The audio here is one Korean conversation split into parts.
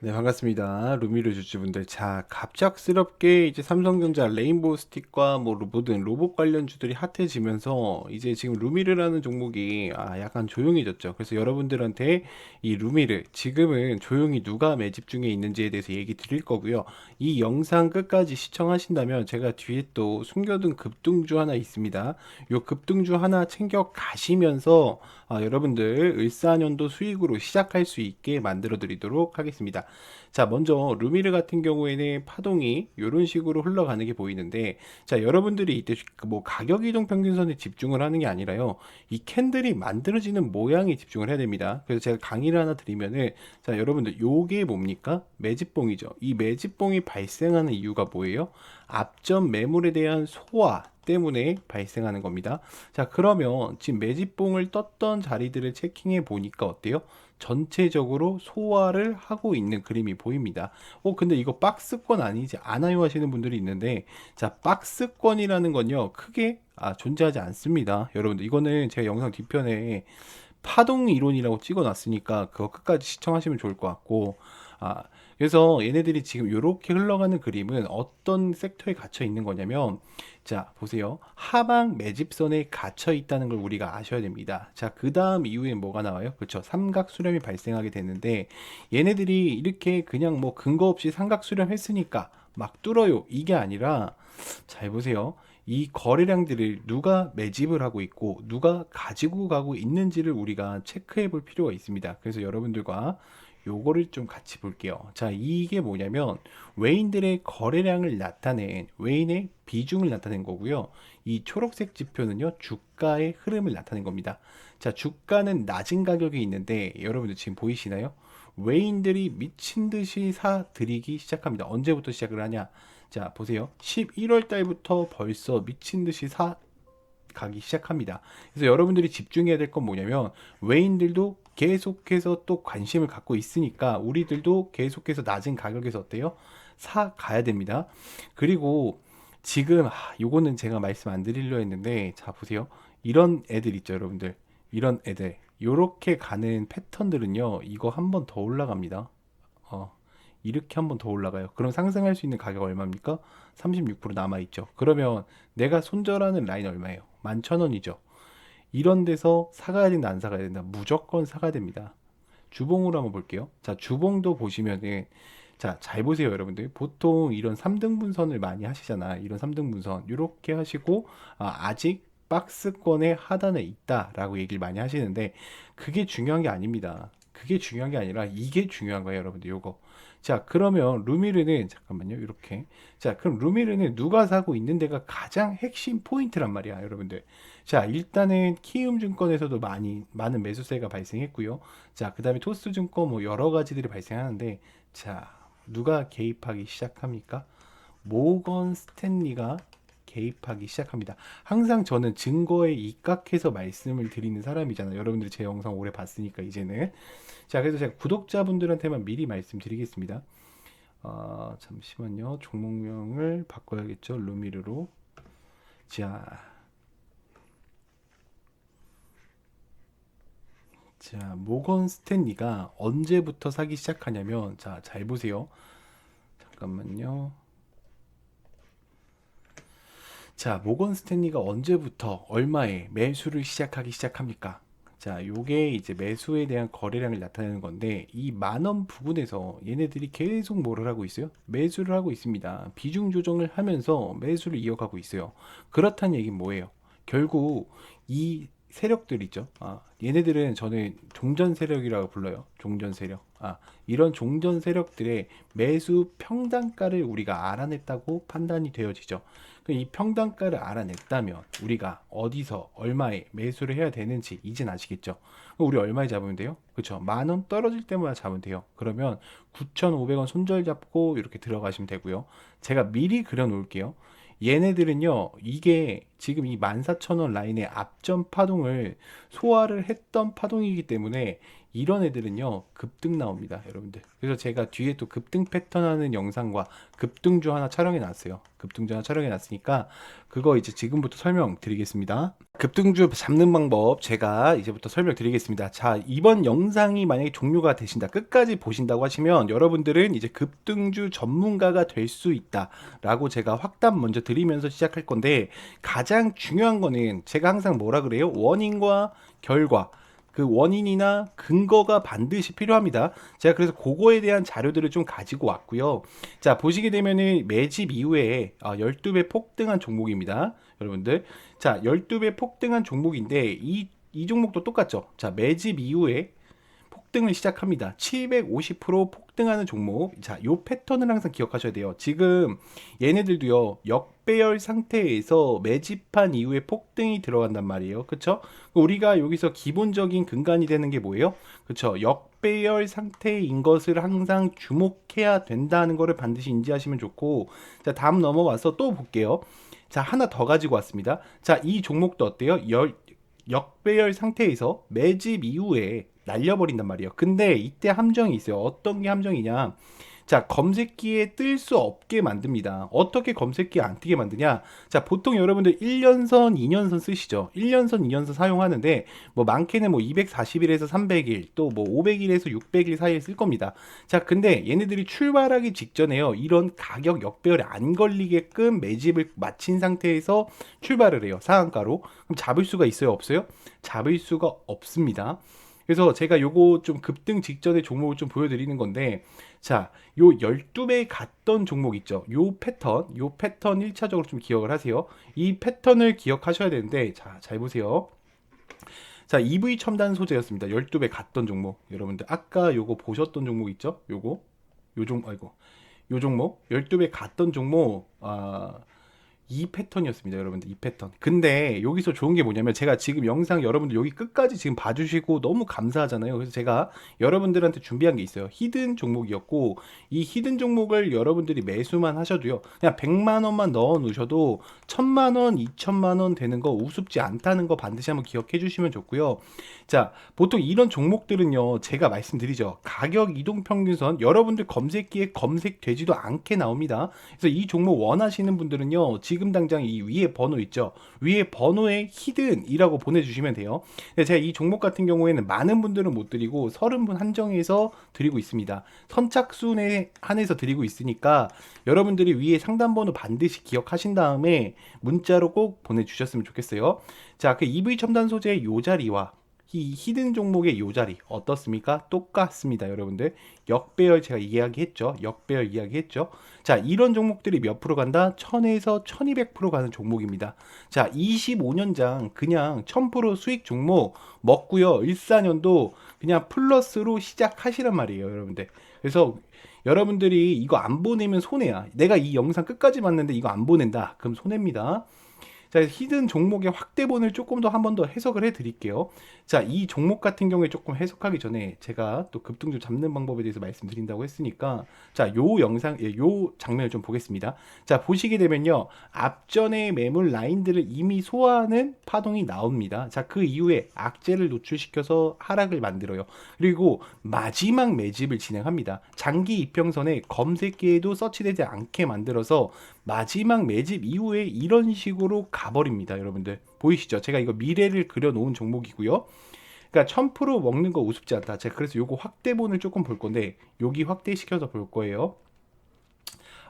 네, 반갑습니다. 루미르 주주분들. 자, 갑작스럽게 이제 삼성전자 레인보우 스틱과 뭐 로- 모든 로봇 관련주들이 핫해지면서 이제 지금 루미르라는 종목이 아, 약간 조용해졌죠. 그래서 여러분들한테 이 루미르 지금은 조용히 누가 매집 중에 있는지에 대해서 얘기 드릴 거고요. 이 영상 끝까지 시청하신다면 제가 뒤에 또 숨겨둔 급등주 하나 있습니다. 요 급등주 하나 챙겨 가시면서 아, 여러분들 을사년도 수익으로 시작할 수 있게 만들어 드리도록 하겠습니다. 자, 먼저 루미르 같은 경우에는 파동이 이런 식으로 흘러가는 게 보이는데, 자, 여러분들이 이때 뭐 가격 이동 평균선에 집중을 하는 게 아니라요, 이 캔들이 만들어지는 모양에 집중을 해야 됩니다. 그래서 제가 강의를 하나 드리면은, 자, 여러분들 요게 뭡니까? 매집봉이죠. 이 매집봉이 발생하는 이유가 뭐예요? 앞전 매물에 대한 소화 때문에 발생하는 겁니다. 자, 그러면 지금 매집봉을 떴던 자리들을 체킹해 보니까 어때요? 전체적으로 소화를 하고 있는 그림이 보입니다. 어, 근데 이거 박스권 아니지 않아요 하시는 분들이 있는데, 자, 박스권이라는 건요, 크게 아, 존재하지 않습니다. 여러분들, 이거는 제가 영상 뒤편에 파동 이론이라고 찍어 놨으니까 그거 끝까지 시청하시면 좋을 것 같고, 아, 그래서 얘네들이 지금 이렇게 흘러가는 그림은 어떤 섹터에 갇혀 있는 거냐면, 자, 보세요. 하방 매집선에 갇혀 있다는 걸 우리가 아셔야 됩니다. 자, 그 다음 이후에 뭐가 나와요? 그렇죠. 삼각 수렴이 발생하게 되는데, 얘네들이 이렇게 그냥 뭐 근거 없이 삼각 수렴 했으니까 막 뚫어요. 이게 아니라, 잘 보세요. 이 거래량들을 누가 매집을 하고 있고 누가 가지고 가고 있는지를 우리가 체크해 볼 필요가 있습니다. 그래서 여러분들과 요거를 좀 같이 볼게요. 자, 이게 뭐냐면 외인들의 거래량을 나타낸 외인의 비중을 나타낸 거고요. 이 초록색 지표는요, 주가의 흐름을 나타낸 겁니다. 자, 주가는 낮은 가격이 있는데 여러분들 지금 보이시나요? 외인들이 미친 듯이 사들이기 시작합니다. 언제부터 시작을 하냐? 자, 보세요. 11월 달부터 벌써 미친 듯이 사 가기 시작합니다. 그래서 여러분들이 집중해야 될 건 뭐냐면 외인들도 계속해서 또 관심을 갖고 있으니까 우리들도 계속해서 낮은 가격에서 어때요? 사 가야 됩니다. 그리고 지금 아, 요거는 제가 말씀 안 드리려 했는데 자 보세요. 이런 애들 있죠, 여러분들. 이런 애들. 요렇게 가는 패턴들은요. 이거 한 번 더 올라갑니다. 어. 이렇게 한 번 더 올라가요. 그럼 상승할 수 있는 가격 얼마입니까? 36% 남아 있죠. 그러면 내가 손절하는 라인 얼마예요? 11,000원이죠. 이런 데서 사가야 된다, 안 사가야 된다. 무조건 사가야 됩니다. 주봉으로 한번 볼게요. 자, 주봉도 보시면은 자, 잘 보세요, 여러분들. 보통 이런 3등분선을 많이 하시잖아. 이런 3등분선. 이렇게 하시고 아, 아직 박스권의 하단에 있다라고 얘기를 많이 하시는데 그게 중요한 게 아닙니다. 그게 중요한 게 아니라 이게 중요한 거예요, 여러분들. 요거. 자, 그러면 루미르는 잠깐만요. 이렇게. 자, 그럼 루미르는 누가 사고 있는 데가 가장 핵심 포인트란 말이야, 여러분들. 자, 일단은 키움증권에서도 많이 많은 매수세가 발생했고요. 자, 그다음에 토스증권 뭐 여러 가지들이 발생하는데 자, 누가 개입하기 시작합니까? 모건 스탠리가 개입하기 시작합니다. 항상 저는 증거에 입각해서 말씀을 드리는 사람이잖아요. 여러분들이 제 영상 오래 봤으니까 이제는. 자, 그래서 제가 구독자분들한테만 미리 말씀드리겠습니다. 어, 잠시만요. 종목명을 바꿔야겠죠. 루미르로. 자, 자, 모건 스탠리가 언제부터 사기 시작하냐면, 자, 잘 보세요. 잠깐만요. 자, 모건 스탠리가 언제부터 얼마에 매수를 시작하기 시작합니까? 자, 요게 이제 매수에 대한 거래량을 나타내는 건데, 이 만원 부분에서 얘네들이 계속 뭐를 하고 있어요? 매수를 하고 있습니다. 비중 조정을 하면서 매수를 이어가고 있어요. 그렇다는 얘기는 뭐예요? 결국 이 세력들 있죠. 아, 얘네들은 저는 종전 세력이라고 불러요. 종전 세력. 아, 이런 종전 세력들의 매수 평단가를 우리가 알아냈다고 판단이 되어지죠. 이 평단가를 알아냈다면 우리가 어디서 얼마에 매수를 해야 되는지 이젠 아시겠죠? 우리 얼마에 잡으면 돼요? 그렇죠. 만 원 떨어질 때마다 잡으면 돼요. 그러면 9,500원 손절 잡고 이렇게 들어가시면 되고요. 제가 미리 그려 놓을게요. 얘네들은요, 이게 지금 이 14,000원 라인의 앞전 파동을 소화를 했던 파동이기 때문에 이런 애들은요 급등 나옵니다 여러분들. 그래서 제가 뒤에 또 급등 패턴 하는 영상과 급등주 하나 촬영해 놨어요. 급등주 하나 촬영해 놨으니까 그거 이제 지금부터 설명드리겠습니다. 급등주 잡는 방법 제가 이제부터 설명드리겠습니다. 자 이번 영상이 만약에 종료가 되신다 끝까지 보신다고 하시면 여러분들은 이제 급등주 전문가가 될 수 있다 라고 제가 확답 먼저 드리면서 시작할 건데 가장 중요한 거는 제가 항상 뭐라 그래요? 원인과 결과 그 원인이나 근거가 반드시 필요합니다. 제가 그래서 그거에 대한 자료들을 좀 가지고 왔고요. 자, 보시게 되면은 매집 이후에 아, 12배 폭등한 종목입니다. 여러분들. 자, 12배 폭등한 종목인데 이, 이 종목도 똑같죠. 자, 매집 이후에 폭등을 시작합니다. 750% 폭등하는 종목. 자, 요 패턴을 항상 기억하셔야 돼요. 지금 얘네들도요. 역배열 상태에서 매집한 이후에 폭등이 들어간단 말이에요. 그쵸? 우리가 여기서 기본적인 근간이 되는 게 뭐예요? 그쵸? 역배열 상태인 것을 항상 주목해야 된다는 것을 반드시 인지하시면 좋고 자, 다음 넘어와서 또 볼게요. 자, 하나 더 가지고 왔습니다. 자, 이 종목도 어때요? 열, 역배열 상태에서 매집 이후에 날려버린단 말이에요. 근데 이때 함정이 있어요. 어떤 게 함정이냐? 자, 검색기에 뜰 수 없게 만듭니다. 어떻게 검색기에 안 뜨게 만드냐? 자, 보통 여러분들 1년선, 2년선 쓰시죠. 1년선, 2년선 사용하는데 뭐 많게는 뭐 240일에서 300일, 또 뭐 500일에서 600일 사이에 쓸 겁니다. 자, 근데 얘네들이 출발하기 직전에요. 이런 가격 역배열에 안 걸리게끔 매집을 마친 상태에서 출발을 해요. 상한가로. 그럼 잡을 수가 있어요, 없어요? 잡을 수가 없습니다. 그래서 제가 요거 좀 급등 직전의 종목을 좀 보여드리는 건데, 자, 요 12배 갔던 종목 있죠. 요 패턴, 요 패턴 1차적으로 좀 기억을 하세요. 이 패턴을 기억하셔야 되는데, 자, 잘 보세요. 자, EV 첨단 소재였습니다. 12배 갔던 종목. 여러분들, 아까 요거 보셨던 종목 있죠? 요거. 요 종, 아이고. 요 종목. 12배 갔던 종목, 아, 이 패턴이었습니다, 여러분들. 이 패턴. 근데 여기서 좋은 게 뭐냐면 제가 지금 영상 여러분들 여기 끝까지 지금 봐주시고 너무 감사하잖아요. 그래서 제가 여러분들한테 준비한 게 있어요. 히든 종목이었고 이 히든 종목을 여러분들이 매수만 하셔도요. 그냥 100만 원만 넣어 놓으셔도 1000만 원, 2000만 원 되는 거 우습지 않다는 거 반드시 한번 기억해 주시면 좋고요. 자, 보통 이런 종목들은요. 제가 말씀드리죠. 가격 이동 평균선 여러분들 검색기에 검색되지도 않게 나옵니다. 그래서 이 종목 원하시는 분들은요. 지금 지금 당장 이 위에 번호 있죠. 위에 번호에 히든이라고 보내주시면 돼요. 제가 이 종목 같은 경우에는 많은 분들은 못 드리고 30분 한정해서 드리고 있습니다. 선착순에 한해서 드리고 있으니까 여러분들이 위에 상담 번호 반드시 기억하신 다음에 문자로 꼭 보내주셨으면 좋겠어요. 자, 그 EV 첨단 소재의 요 자리와 이 히든 종목의 요 자리 어떻습니까? 똑같습니다, 여러분들. 역배열 제가 이야기했죠. 역배열 이야기했죠. 자, 이런 종목들이 몇 프로 간다? 1000에서 1200% 가는 종목입니다. 자, 25년장 그냥 1000% 수익 종목 먹고요. 14년도 그냥 플러스로 시작하시란 말이에요, 여러분들. 그래서 여러분들이 이거 안 보내면 손해야. 내가 이 영상 끝까지 봤는데 이거 안 보낸다. 그럼 손해입니다. 자, 히든 종목의 확대본을 조금 더 한 번 더 해석을 해 드릴게요. 자, 이 종목 같은 경우에 조금 해석하기 전에 제가 또 급등주 잡는 방법에 대해서 말씀드린다고 했으니까 자, 요 영상, 예, 요 장면을 좀 보겠습니다. 자, 보시게 되면요. 앞전의 매물 라인들을 이미 소화하는 파동이 나옵니다. 자, 그 이후에 악재를 노출시켜서 하락을 만들어요. 그리고 마지막 매집을 진행합니다. 장기 이평선에 검색기에도 서치되지 않게 만들어서 마지막 매집 이후에 이런 식으로 가버립니다. 여러분들 보이시죠? 제가 이거 미래를 그려놓은 종목이고요. 그러니까 1000% 먹는 거 우습지 않다. 제가 그래서 요거 확대본을 조금 볼 건데 여기 확대시켜서 볼 거예요.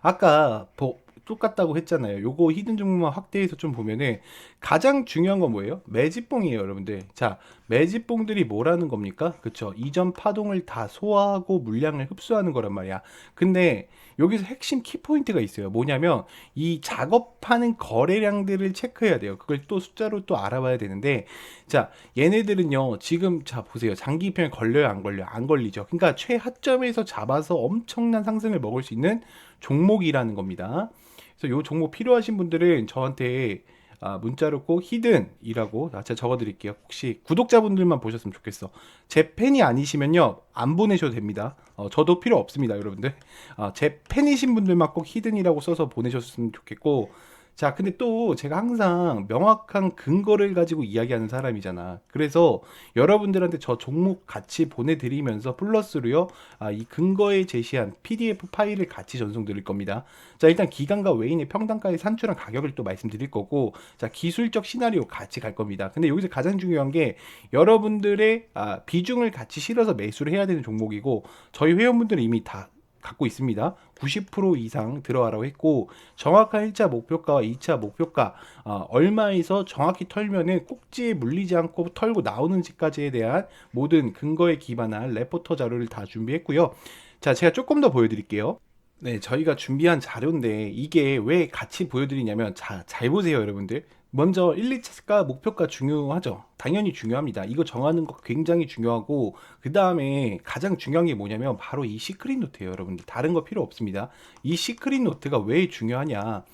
아까 보, 똑같다고 했잖아요. 요거 히든 종목만 확대해서 좀 보면은 가장 중요한 건 뭐예요? 매집봉이에요, 여러분들. 자, 매집봉들이 뭐라는 겁니까? 그쵸? 이전 파동을 다 소화하고 물량을 흡수하는 거란 말이야. 근데 여기서 핵심 키포인트가 있어요. 뭐냐면 이 작업하는 거래량들을 체크해야 돼요. 그걸 또 숫자로 또 알아봐야 되는데 자, 얘네들은요. 지금 자 보세요. 장기 입형에 걸려요, 안 걸려요? 안 걸리죠. 그러니까 최하점에서 잡아서 엄청난 상승을 먹을 수 있는 종목이라는 겁니다. 그래서 요 종목 필요하신 분들은 저한테 아, 문자로 꼭 히든이라고 제가 적어드릴게요. 혹시 구독자분들만 보셨으면 좋겠어. 제 팬이 아니시면요 안 보내셔도 됩니다. 어, 저도 필요 없습니다, 여러분들. 아, 제 팬이신 분들만 꼭 히든이라고 써서 보내셨으면 좋겠고 자, 근데 또 제가 항상 명확한 근거를 가지고 이야기하는 사람이잖아. 그래서 여러분들한테 저 종목 같이 보내드리면서 플러스로요, 아, 이 근거에 제시한 PDF 파일을 같이 전송드릴 겁니다. 자, 일단 기간과 외인의 평단가의 산출한 가격을 또 말씀드릴 거고, 자, 기술적 시나리오 같이 갈 겁니다. 근데 여기서 가장 중요한 게 여러분들의 아, 비중을 같이 실어서 매수를 해야 되는 종목이고, 저희 회원분들은 이미 다 갖고 있습니다. 90% 이상 들어가라고 했고 정확한 1차 목표가와 2차 목표가 어, 얼마에서 정확히 털면은 꼭지에 물리지 않고 털고 나오는지까지에 대한 모든 근거에 기반한 레포터 자료를 다 준비했고요. 자, 제가 조금 더 보여드릴게요. 네, 저희가 준비한 자료인데 이게 왜 같이 보여드리냐면 자, 잘 보세요, 여러분들. 먼저 1, 2차가 목표가 중요하죠. 당연히 중요합니다. 이거 정하는 거 굉장히 중요하고 그 다음에 가장 중요한 게 뭐냐면 바로 이 시크릿 노트예요, 여러분들. 다른 거 필요 없습니다. 이 시크릿 노트가 왜 중요하냐?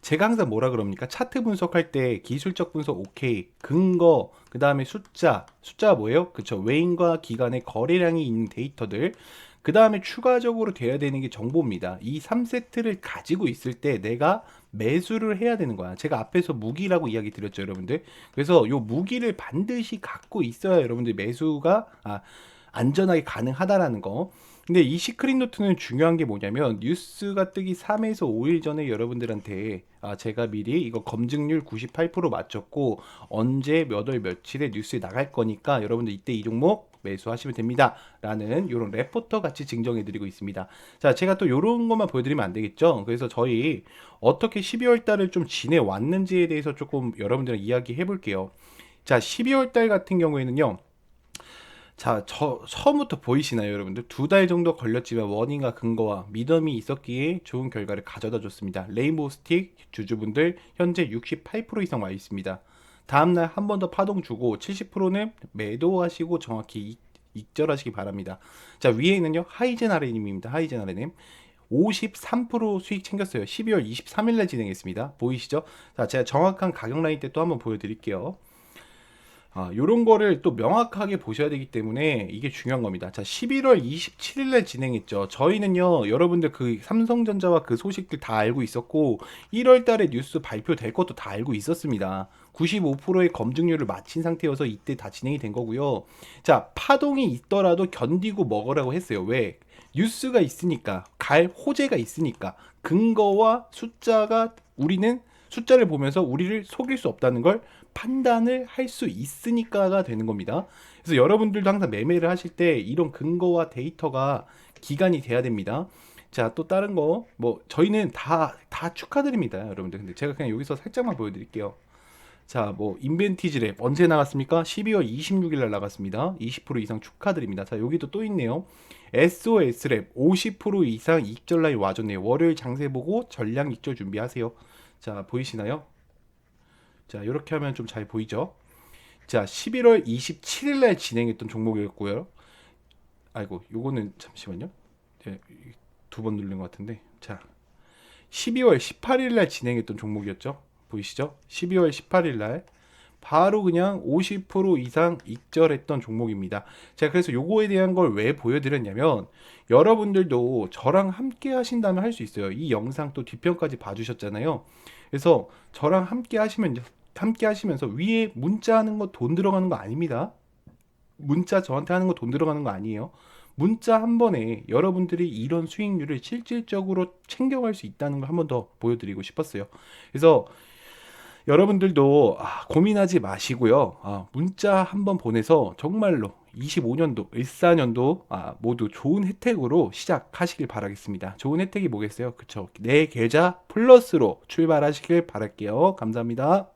제가 항상 뭐라 그럽니까? 차트 분석할 때 기술적 분석 오케이, 근거, 그 다음에 숫자, 숫자 뭐예요? 그쵸? 외인과 기간의 거래량이 있는 데이터들, 그 다음에 추가적으로 돼야 되는 게 정보입니다. 이 3세트를 가지고 있을 때 내가 매수를 해야 되는 거야. 제가 앞에서 무기라고 이야기 드렸죠, 여러분들. 그래서 요 무기를 반드시 갖고 있어야 여러분들 매수가 아, 안전하게 가능하다라는 거. 근데 이 시크릿 노트는 중요한 게 뭐냐면 뉴스가 뜨기 3에서 5일 전에 여러분들한테 아, 제가 미리 이거 검증률 98% 맞췄고 언제 몇 월 며칠에 뉴스에 나갈 거니까 여러분들 이때 이 종목 매수하시면 됩니다. 라는 이런 레포터 같이 증정해 드리고 있습니다. 자, 제가 또 이런 것만 보여드리면 안 되겠죠. 그래서 저희 어떻게 12월 달을 좀 지내왔는지에 대해서 조금 여러분들랑 이야기 해 볼게요. 자, 12월 달 같은 경우에는요. 자, 저 처음부터 보이시나요, 여러분들? 두 달 정도 걸렸지만 원인과 근거와 믿음이 있었기에 좋은 결과를 가져다 줬습니다. 레인보우 스틱 주주분들 현재 68% 이상 와 있습니다. 다음날 한 번 더 파동 주고 70%는 매도하시고 정확히 익, 익절하시기 바랍니다. 자, 위에는요, 하이젠 아레님입니다. 하이젠 아레님. 53% 수익 챙겼어요. 12월 23일 날 진행했습니다. 보이시죠? 자, 제가 정확한 가격 라인 때 또 한번 보여드릴게요. 아, 요런 거를 또 명확하게 보셔야 되기 때문에 이게 중요한 겁니다. 자, 11월 27일 날 진행했죠. 저희는요, 여러분들 그 삼성전자와 그 소식들 다 알고 있었고, 1월 달에 뉴스 발표될 것도 다 알고 있었습니다. 95%의 검증률을 마친 상태여서 이때 다 진행이 된 거고요. 자, 파동이 있더라도 견디고 먹으라고 했어요. 왜? 뉴스가 있으니까, 갈 호재가 있으니까, 근거와 숫자가 우리는 숫자를 보면서 우리를 속일 수 없다는 걸 판단을 할 수 있으니까가 되는 겁니다. 그래서 여러분들도 항상 매매를 하실 때 이런 근거와 데이터가 기간이 돼야 됩니다. 자, 또 다른 거, 뭐, 저희는 다, 다 축하드립니다. 여러분들. 근데 제가 그냥 여기서 살짝만 보여드릴게요. 자, 뭐, 인벤티지 랩 언제 나갔습니까? 12월 26일 날 나갔습니다. 20% 이상 축하드립니다. 자, 여기도 또 있네요. SOS 랩 50% 이상 익절 라인 와줬네요. 월요일 장세 보고 전량 익절 준비하세요. 자, 보이시나요? 자, 이렇게 하면 좀 잘 보이죠? 자, 11월 27일 날 진행했던 종목이었고요. 아이고, 요거는 잠시만요. 네, 두번 누른 것 같은데. 자, 12월 18일 날 진행했던 종목이었죠? 보이시죠? 12월 18일 날 바로 그냥 50% 이상 익절했던 종목입니다. 제가 그래서 요거에 대한 걸 왜 보여드렸냐면 여러분들도 저랑 함께 하신다면 할 수 있어요. 이 영상 또 뒷편까지 봐주셨잖아요. 그래서 저랑 함께 하시면 함께 하시면서 위에 문자 하는 거 돈 들어가는 거 아닙니다. 문자 저한테 하는 거 돈 들어가는 거 아니에요. 문자 한 번에 여러분들이 이런 수익률을 실질적으로 챙겨갈 수 있다는 걸 한 번 더 보여드리고 싶었어요. 그래서 여러분들도 아, 고민하지 마시고요. 아, 문자 한 번 보내서 정말로 25년도, 14년도 아, 모두 좋은 혜택으로 시작하시길 바라겠습니다. 좋은 혜택이 뭐겠어요? 그쵸? 내 계좌 플러스로 출발하시길 바랄게요. 감사합니다.